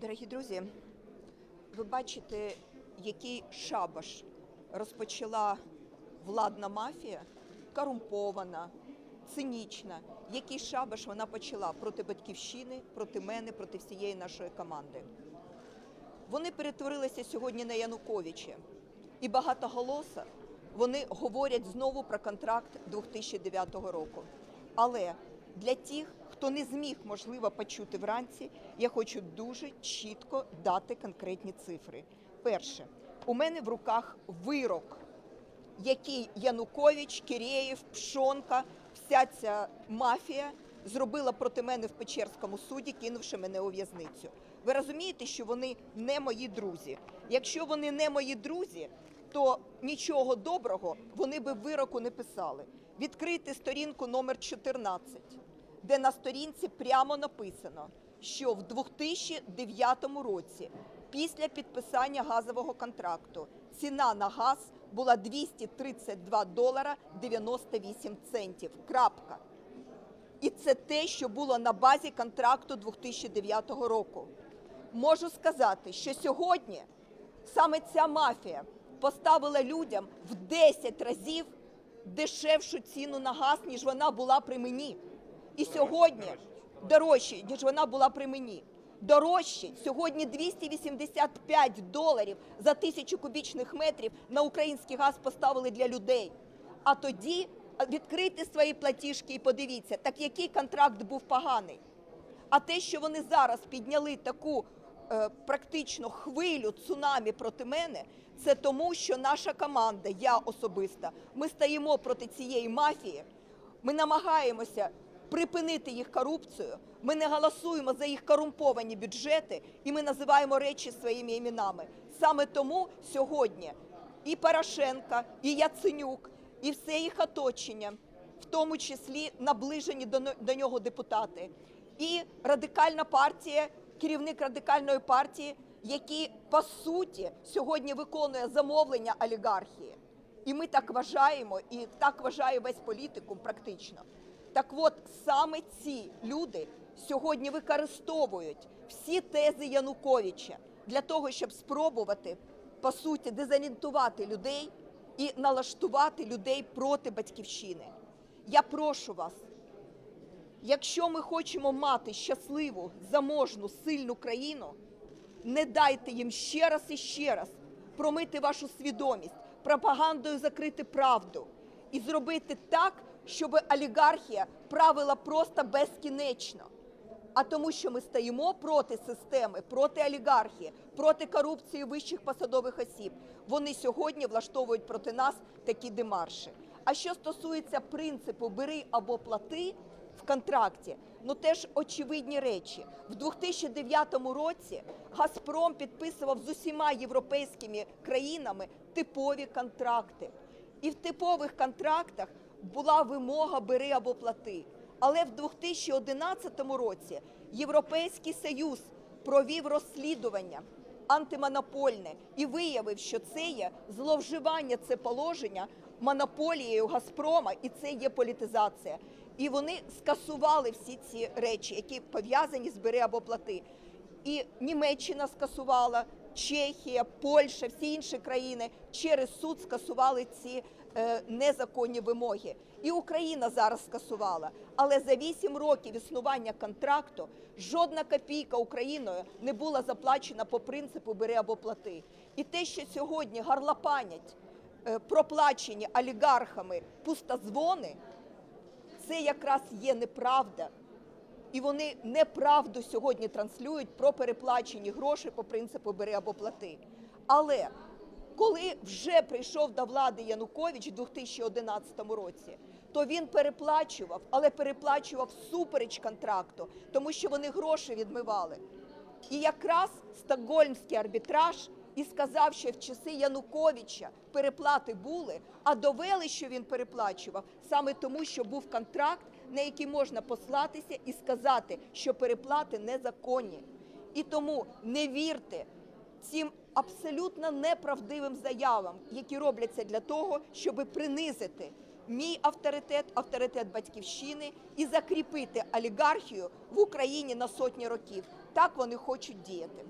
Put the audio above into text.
Дорогі друзі, ви бачите, який шабаш розпочала владна мафія, корумпована, цинічна. Який шабаш вона почала проти батьківщини, проти мене, проти всієї нашої команди. Вони перетворилися сьогодні на Януковича. І багатоголоса вони говорять знову про контракт 2009 року. Але для тих, хто не зміг, можливо, почути вранці, я хочу дуже чітко дати конкретні цифри. Перше, у мене в руках вирок, який Янукович, Киреєв, Пшонка, вся ця мафія зробила проти мене в Печерському суді, кинувши мене у в'язницю. Ви розумієте, що вони не мої друзі. Якщо вони не мої друзі, то нічого доброго вони би вироку не писали. Відкрийте сторінку номер 14, де на сторінці прямо написано, що в 2009 році, після підписання газового контракту, ціна на газ була 232 долара 98 центів. Крапка. І це те, що було на базі контракту 2009 року. Можу сказати, що сьогодні саме ця мафія поставила людям в 10 разів дешевшу ціну на газ, ніж вона була при мені. І сьогодні дорожче, ніж вона була при мені. Дорожче сьогодні 285 доларів за тисячу кубічних метрів на український газ поставили для людей. А тоді а, відкрийте свої платіжки і подивіться, так який контракт був поганий. А те, що вони зараз підняли таку е, практично хвилю цунамі проти мене, це тому, що наша команда, я особисто, ми стоїмо проти цієї мафії. Ми намагаємося припинити їх корупцію. Ми не голосуємо за їх корумповані бюджети, і ми називаємо речі своїми іменами. Саме тому сьогодні і Порошенка, і Яценюк, і все їх оточення, в тому числі наближені до, нього депутати, і радикальна партія, керівник радикальної партії, який по суті сьогодні виконує замовлення олігархії. І ми так вважаємо, і так вважає весь політикум практично. Так от саме ці люди сьогодні використовують всі тези Януковича для того, щоб спробувати по суті дезорієнтувати людей і налаштувати людей проти батьківщини. Я прошу вас, якщо ми хочемо мати щасливу, заможну, сильну країну, не дайте їм ще раз і ще раз промити вашу свідомість, пропагандою закрити правду і зробити так, щоб олігархія правила просто безкінечно. А тому, що ми стоїмо проти системи, проти олігархії, проти корупції вищих посадових осіб, вони сьогодні влаштовують проти нас такі демарші. А що стосується принципу бери або плати в контракті, ну теж очевидні речі. В 2009 році Газпром підписував з усіма європейськими країнами типові контракти. І в типових контрактах була вимога бери або плати. Але в 2011 році Європейський Союз провів розслідування антимонопольне і виявив, що це є зловживання це положення монополією Газпрома, і це є політизація. І вони скасували всі ці речі, які пов'язані з бери або плати. І Німеччина скасувала, Чехія, Польща, всі інші країни через суд скасували ці незаконні вимоги. І Україна зараз скасувала. Але за 8 років існування контракту жодна копійка Україною не була заплачена по принципу бери або плати. І те, що сьогодні гарлопанять е, проплачені олігархами пустозвони, це якраз є неправда. І вони неправду сьогодні транслюють про переплачені гроші по принципу бери або плати. Але коли вже прийшов до влади Янукович у 2011 році, то він переплачував, але переплачував супереч контракту, тому що вони гроші відмивали. І якраз стокгольмський арбітраж і сказав, що в часи Януковича переплати були, а довели, що він переплачував саме тому, що був контракт, на який можна послатися і сказати, що переплати незаконні. І тому не вірте цим абсолютно неправдивим заявам, які робляться для того, щоб принизити мій авторитет, авторитет батьківщини і закріпити олігархію в Україні на сотні років. Так вони хочуть діяти.